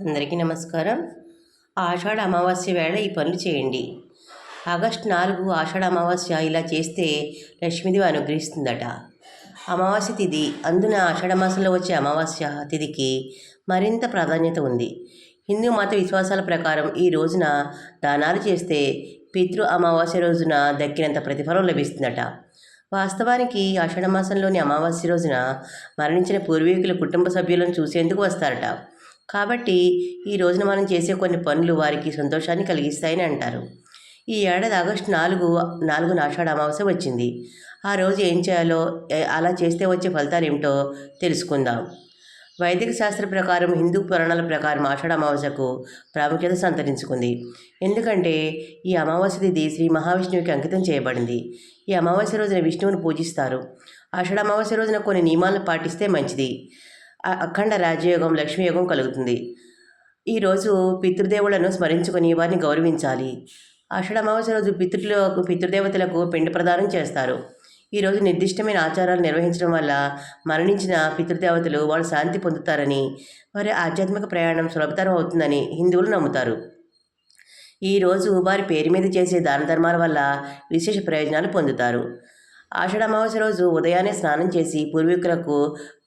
అందరికీ నమస్కారం. ఆషాఢ అమావాస్య వేళ ఈ పనులు చేయండి. ఆగస్ట్ నాలుగు ఆషాఢ అమావాస్య ఇలా చేస్తే లక్ష్మీదేవి అనుగ్రహిస్తుందట. అమావాస్య తిథి అందున ఆషాఢ మాసంలో వచ్చే అమావాస్య తిథికి మరింత ప్రాధాన్యత ఉంది. హిందూ మత విశ్వాసాల ప్రకారం ఈ రోజున దానాలు చేస్తే పితృ అమావాస్య రోజున దక్కినంత ప్రతిఫలం లభిస్తుందట. వాస్తవానికి ఆషాఢ మాసంలోని అమావాస్య రోజున మరణించిన పూర్వీకుల కుటుంబ సభ్యులను చూసేందుకు వస్తారట. కాబట్టి ఈ రోజున మనం చేసే కొన్ని పనులు వారికి సంతోషాన్ని కలిగిస్తాయని అంటారు. ఈ ఏడాది ఆగస్టు నాలుగు నాలుగు ఆషాఢ అమావాస్య వచ్చింది. ఆ రోజు ఏం చేయాలో అలా చేస్తే వచ్చే ఫలితాలు ఏమిటో తెలుసుకుందాం. వైదిక శాస్త్ర ప్రకారం హిందూ పురాణాల ప్రకారం ఆషాఢ అమావాస్యకు ప్రాముఖ్యత సంతరించుకుంది. ఎందుకంటే ఈ అమావాస్య తిథి శ్రీ మహావిష్ణువుకి అంకితం చేయబడింది. ఈ అమావాస్య రోజున విష్ణువుని పూజిస్తారు. ఆషాఢ అమావాస్య రోజున కొన్ని నియమాలను పాటిస్తే మంచిది. అఖండ రాజయోగం లక్ష్మీయోగం కలుగుతుంది. ఈరోజు పితృదేవులను స్మరించుకొని వారిని గౌరవించాలి. ఆషాఢ రోజు పితృలకు పితృదేవతలకు పిండి ప్రదానం చేస్తారు. ఈరోజు నిర్దిష్టమైన ఆచారాలు నిర్వహించడం వల్ల మరణించిన పితృదేవతలు వాళ్ళు శాంతి పొందుతారని వారి ఆధ్యాత్మిక ప్రయాణం సులభతరం అవుతుందని హిందువులు నమ్ముతారు. ఈరోజు వారి పేరు మీద చేసే దాన ధర్మాల వల్ల విశేష ప్రయోజనాలు పొందుతారు. ఆషాఢ అమావాస్య రోజు ఉదయాన్నే స్నానం చేసి పూర్వీకులకు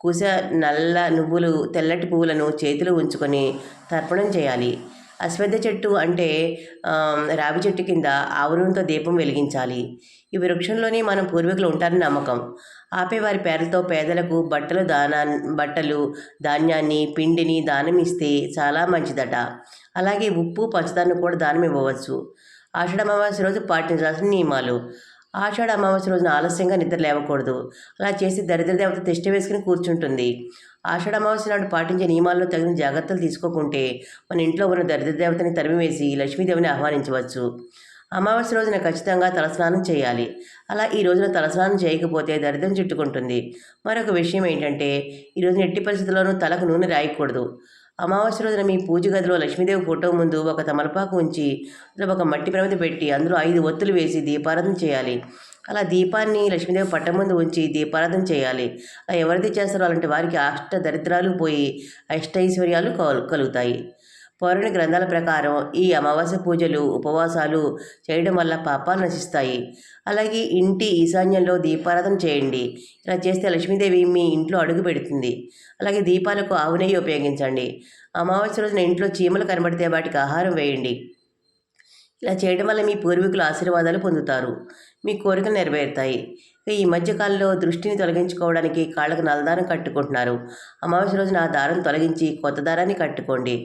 కుశ నల్ల నువ్వులు తెల్లటి పువ్వులను చేతిలో ఉంచుకొని తర్పణం చేయాలి. అశ్వద్ధ చెట్టు అంటే రావి చెట్టు కింద ఆవరణతో దీపం వెలిగించాలి. ఈ వృక్షంలోనే మనం పూర్వీకులు ఉంటారని నమ్మకం. ఆపే వారి పేర్లతో పేదలకు బట్టలు దానా బట్టలు ధాన్యాన్ని పిండిని దానం ఇస్తే చాలా మంచిదట. అలాగే ఉప్పు పంచదారను కూడా దానం ఇవ్వవచ్చు. ఆషాఢ అమావాస్య రోజు పాటించాల్సిన నియమాలు. ఆషాఢ అమావాస్య రోజున ఆలస్యంగా నిద్ర లేవకూడదు. అలా చేసి దరిద్ర దేవత తిష్ట వేసుకుని కూర్చుంటుంది. ఆషాఢ అమావాస్య నాడు పాటించే నియమాల్లో తగిన జాగ్రత్తలు తీసుకోకుంటే మన ఇంట్లో ఉన్న దరిద్ర దేవతని తరిమివేసి లక్ష్మీదేవిని ఆహ్వానించవచ్చు. అమావాస్య రోజున ఖచ్చితంగా తలస్నానం చేయాలి. అలా ఈ రోజున తలస్నానం చేయకపోతే దరిద్రం చుట్టుకుంటుంది. మరొక విషయం ఏంటంటే ఈ రోజున ఎట్టి పరిస్థితుల్లోనూ తలకు నూనె రాయకూడదు. అమావాస్య రోజున మీ పూజ గదిలో లక్ష్మీదేవి ఫోటో ముందు ఒక తమలపాకు ఉంచి అందులో ఒక మట్టి ప్రమిద పెట్టి అందులో ఐదు ఒత్తులు వేసి దీపారాధన చేయాలి. అలా దీపాన్ని లక్ష్మీదేవి పట్టం ముందు ఉంచి దీపారాధన చేయాలి. అలా ఎవరైతే చేస్తారో అలాంటి వారికి అష్ట దరిద్రాలు పోయి అష్టైశ్వర్యాలు కలు- కలుగుతాయి. పౌరాణిక గ్రంథాల ప్రకారం ఈ అమావాస్య పూజలు ఉపవాసాలు చేయడం వల్ల పాపాలు నశిస్తాయి. అలాగే ఇంటి ఈశాన్యంలో దీపారాధన చేయండి. ఇలా చేస్తే లక్ష్మీదేవి మీ ఇంట్లో అడుగు పెడుతుంది. అలాగే దీపాలకు ఆవు నెయ్యి ఉపయోగించండి. అమావాస్య రోజున ఇంట్లో చీమలు కనబడితే వాటికి ఆహారం వేయండి. ఇలా చేయడం వల్ల మీ పూర్వీకుల ఆశీర్వాదాలు పొందుతారు. మీ కోరికలు నెరవేరుతాయి. ఈ మధ్యకాలంలో దృష్టిని తొలగించుకోవడానికి కాళ్ళకు నల్లదారం కట్టుకుంటున్నారు. అమావాస్య రోజున ఆ దారం తొలగించి కొత్త దారాన్ని కట్టుకోండి.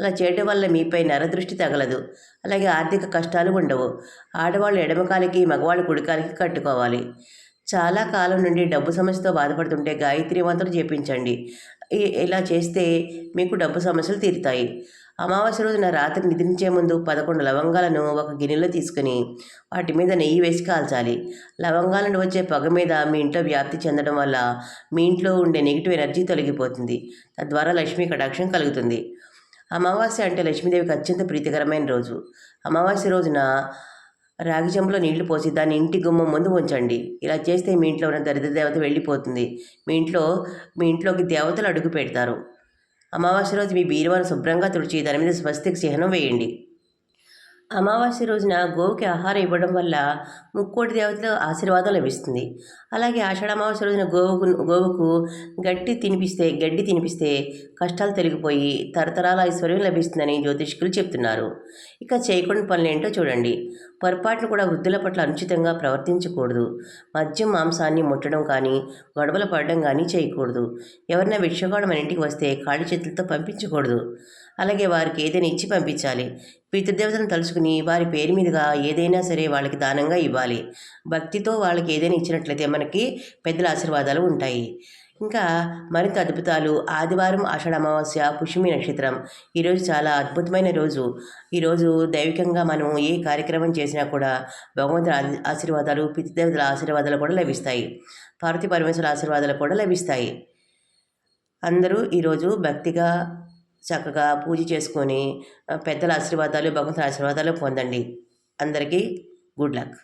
అలా చేయడం వల్ల మీపై నరదృష్టి తగలదు. అలాగే ఆర్థిక కష్టాలు ఉండవు. ఆడవాళ్ళు ఎడమకాలికి మగవాళ్ళు కుడికాలికి కట్టుకోవాలి. చాలా కాలం నుండి డబ్బు సమస్యతో బాధపడుతుంటే గాయత్రి మంత్రం చేపించండి ఇలా చేస్తే మీకు డబ్బు సమస్యలు తీరుతాయి. అమావాస్య రోజున రాత్రి నిద్రించే ముందు పదకొండు లవంగాలను ఒక గిన్నెలో తీసుకుని వాటి మీద నెయ్యి వేసి కాల్చాలి. లవంగాల నుండి వచ్చే పొగ మీద మీ ఇంట్లో వ్యాప్తి చెందడం వల్ల మీ ఇంట్లో ఉండే నెగిటివ్ ఎనర్జీ తొలగిపోతుంది. తద్వారా లక్ష్మీ కటాక్షం కలుగుతుంది. అమావాస్య అంటే లక్ష్మీదేవికి అత్యంత ప్రీతికరమైన రోజు. అమావాస్య రోజున రాగి చెంబులో నీళ్ళు పోసి దాన్ని ఇంటి గుమ్మం ముందు ఉంచండి. ఇలా చేస్తే మీ ఇంట్లో ఉన్న దరిద్ర దేవత వెళ్ళిపోతుంది. మీ ఇంట్లో మీ ఇంట్లోకి దేవతలు అడుగు పెడతారు. అమావాస్య రోజు మీ బీరువాను శుభ్రంగా తుడిచి దాని మీద స్వస్తికి చిహ్నం వేయండి. అమావాస్య రోజున గోవుకి ఆహారం ఇవ్వడం వల్ల ముక్కోటి దేవతల ఆశీర్వాదం లభిస్తుంది. అలాగే ఆషాఢ అమావాస్య రోజున గోవుకు గోవుకు గట్టి తినిపిస్తే గడ్డి తినిపిస్తే కష్టాలు తొలగిపోయి తరతరాల ఐశ్వర్యం లభిస్తుందని జ్యోతిష్కులు చెప్తున్నారు. ఇక చేయకుండా పనులు ఏంటో చూడండి. పొరపాట్లు కూడా వృద్ధుల పట్ల అనుచితంగా ప్రవర్తించకూడదు. మద్యం మాంసాన్ని ముట్టడం కానీ గొడవలు పడడం కానీ చేయకూడదు. ఎవరైనా భిక్షగాడు మన ఇంటికి వస్తే ఖాళీ చేతులతో పంపించకూడదు. అలాగే వారికి ఏదైనా ఇచ్చి పంపించాలి. పితృదేవతను తలుచుకుని వారి పేరు మీదుగా ఏదైనా సరే వాళ్ళకి దానంగా ఇవ్వాలి. భక్తితో వాళ్ళకి ఏదైనా ఇచ్చినట్లయితే మనకి పెద్దల ఆశీర్వాదాలు ఉంటాయి. ఇంకా మరింత అద్భుతాలు. ఆదివారం ఆషాఢ అమావాస్య పుష్యమి నక్షత్రం. ఈరోజు చాలా అద్భుతమైన రోజు. ఈరోజు దైవికంగా మనం ఏ కార్యక్రమం చేసినా కూడా భగవంతుని ఆశీ- ఆశీర్వాదాలు పితృదేవతల ఆశీర్వాదాలు కూడా లభిస్తాయి. పార్వతీ పరమేశ్వర ఆశీర్వాదాలు కూడా లభిస్తాయి. అందరూ ఈరోజు భక్తిగా చక్కగా పూజ చేసుకొని పెద్దల ఆశీర్వాదాలు భగవంతుని ఆశీర్వాదాలు పొందండి. అందరికీ గుడ్ లక్.